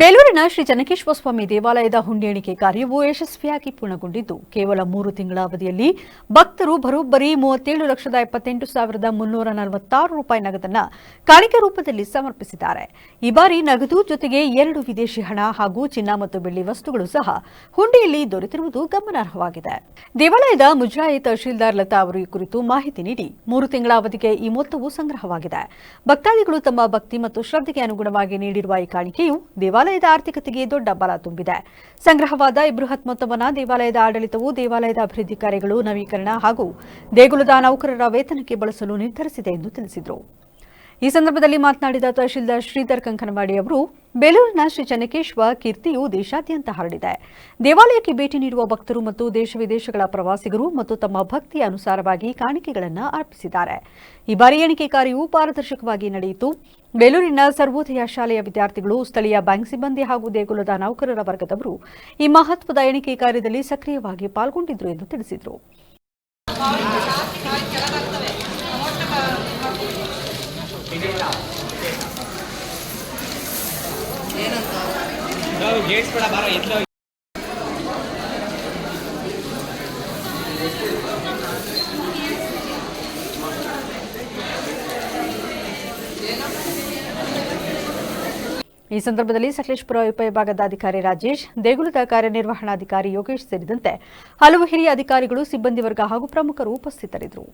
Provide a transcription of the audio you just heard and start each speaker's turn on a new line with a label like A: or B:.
A: ಬೇಲೂರಿನ ಶ್ರೀ ಜನಕೇಶ್ವರ ಸ್ವಾಮಿ ದೇವಾಲಯದ ಹುಂಡಿ ಎಣಿಕೆ ಕಾರ್ಯವು ಯಶಸ್ವಿಯಾಗಿ ಪೂರ್ಣಗೊಂಡಿದ್ದು, ಕೇವಲ ಮೂರು ತಿಂಗಳ ಅವಧಿಯಲ್ಲಿ ಭಕ್ತರು ಬರೋಬ್ಬರಿ ಮೂವತ್ತೇಳು ಲಕ್ಷದ ಎಪ್ಪತ್ತೆಂಟು ಸಾವಿರದ ಮುನ್ನೂರ ನಲವತ್ತಾರು ರೂಪಾಯಿ ನಗದನ್ನ ಕಾಣಿಕೆ ರೂಪದಲ್ಲಿ ಸಮರ್ಪಿಸಿದ್ದಾರೆ. ಈ ಬಾರಿ ನಗದು ಜೊತೆಗೆ ಎರಡು ವಿದೇಶಿ ಹಣ ಹಾಗೂ ಚಿನ್ನ ಮತ್ತು ಬೆಳ್ಳಿ ವಸ್ತುಗಳು ಸಹ ಹುಂಡಿಯಲ್ಲಿ ದೊರೆತಿರುವುದು ಗಮನಾರ್ಹವಾಗಿದೆ. ದೇವಾಲಯದ ಮುಜರಾಯಿ ತಹಶೀಲ್ದಾರ್ ಲತಾ ಅವರು ಈ ಕುರಿತು ಮಾಹಿತಿ ನೀಡಿ, ಮೂರು ತಿಂಗಳ ಅವಧಿಗೆ ಈ ಮೊತ್ತವು ಸಂಗ್ರಹವಾಗಿದೆ. ಭಕ್ತಾದಿಗಳು ತಮ್ಮ ಭಕ್ತಿ ಮತ್ತು ಶ್ರದ್ಧೆಗೆ ಅನುಗುಣವಾಗಿ ನೀಡಿರುವ ಈ ಕಾಣಿಕೆಯು ದೇವಾಲಯದ ಆರ್ಥಿಕತೆಗೆ ದೊಡ್ಡ ಬಲ ತುಂಬಿದೆ. ಸಂಗ್ರಹವಾದ ಈ ಬೃಹತ್ ಮೊತ್ತವನ್ನು ದೇವಾಲಯದ ಆಡಳಿತವು ದೇವಾಲಯದ ಅಭಿವೃದ್ಧಿ ಕಾರ್ಯಗಳು ನವೀಕರಣ ಹಾಗೂ ದೇಗುಲದ ನೌಕರರ ವೇತನಕ್ಕೆ ಬಳಸಲು ನಿರ್ಧರಿಸಿದೆ ಎಂದು ತಿಳಿಸಿದರು. ಈ ಸಂದರ್ಭದಲ್ಲಿ ಮಾತನಾಡಿದ ತಹಶೀಲ್ದಾರ್ ಶ್ರೀಧರ್ ಕಂಕನವಾಡಿ ಅವರು, ಬೇಲೂರಿನ ಶ್ರೀ ಚನ್ನಕೇಶ್ವ ಕೀರ್ತಿಯು ದೇಶಾದ್ಯಂತ ಹರಡಿದೆ. ದೇವಾಲಯಕ್ಕೆ ಭೇಟಿ ನೀಡುವ ಭಕ್ತರು ಮತ್ತು ದೇಶ ವಿದೇಶಗಳ ಪ್ರವಾಸಿಗರು ಮತ್ತು ತಮ್ಮ ಭಕ್ತಿಯ ಅನುಸಾರವಾಗಿ ಕಾಣಿಕೆಗಳನ್ನು ಅರ್ಪಿಸಿದ್ದಾರೆ. ಈ ಬಾರಿ ಎಣಿಕೆ ಕಾರ್ಯವು ಪಾರದರ್ಶಕವಾಗಿ ನಡೆಯಿತು. ಬೇಲೂರಿನ ಸರ್ವೋದಯ ಶಾಲೆಯ ವಿದ್ಯಾರ್ಥಿಗಳು, ಸ್ಥಳೀಯ ಬ್ಯಾಂಕ್ ಸಿಬ್ಬಂದಿ ಹಾಗೂ ದೇಗುಲದ ನೌಕರರ ವರ್ಗದವರು ಈ ಮಹತ್ವದ ಎಣಿಕೆ ಕಾರ್ಯದಲ್ಲಿ ಸಕ್ರಿಯವಾಗಿ ಪಾಲ್ಗೊಂಡಿದ್ದರು ಎಂದು ತಿಳಿಸಿದರು. ಈ ಸಂದರ್ಭದಲ್ಲಿ ಸಕಲೇಶಪುರ ಉಪವಿಭಾಗದ ಅಧಿಕಾರಿ ರಾಜೇಶ್, ದೇಗುಲದ ಕಾರ್ಯನಿರ್ವಹಣಾಧಿಕಾರಿ ಯೋಗೇಶ್ ಸೇರಿದಂತೆ ಹಲವು ಹಿರಿಯ ಅಧಿಕಾರಿಗಳು, ಸಿಬ್ಬಂದಿ ವರ್ಗ ಹಾಗೂ ಪ್ರಮುಖರು ಉಪಸ್ಥಿತರಿದ್ದರು.